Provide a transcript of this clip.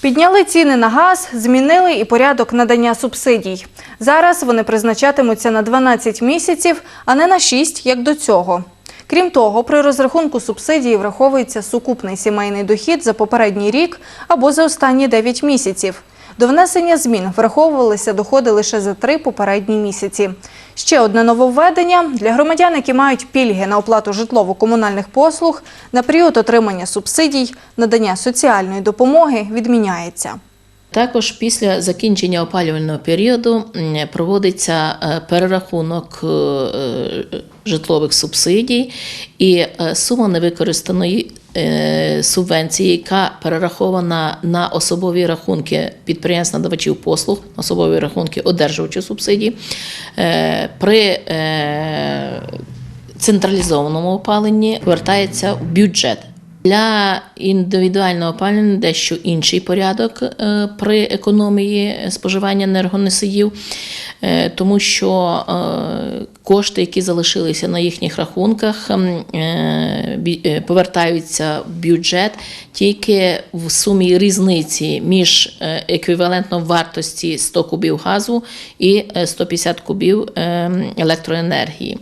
Підняли ціни на газ, змінили і порядок надання субсидій. Зараз вони призначатимуться на 12 місяців, а не на 6, як до цього. Крім того, при розрахунку субсидії враховується сукупний сімейний дохід за попередній рік або за останні 9 місяців. До внесення змін враховувалися доходи лише за три попередні місяці. Ще одне нововведення для громадян, які мають пільги на оплату житлово-комунальних послуг, на період отримання субсидій, надання соціальної допомоги відміняється. Також після закінчення опалювального періоду проводиться е, перерахунок е, е, житлових субсидій і сума невикористаної субвенції, яка перерахована на особові рахунки підприємств надавачів послуг, особові рахунки одержувачів субсидій, при централізованому опаленні повертається в бюджет. Для індивідуального опалення дещо інший порядок е, при економії споживання енергоносіїв, е, тому що е, кошти, які залишилися на їхніх рахунках, повертаються в бюджет тільки в сумі різниці між е, еквівалентом вартості 100 кубів газу і е, 150 кубів е, електроенергії.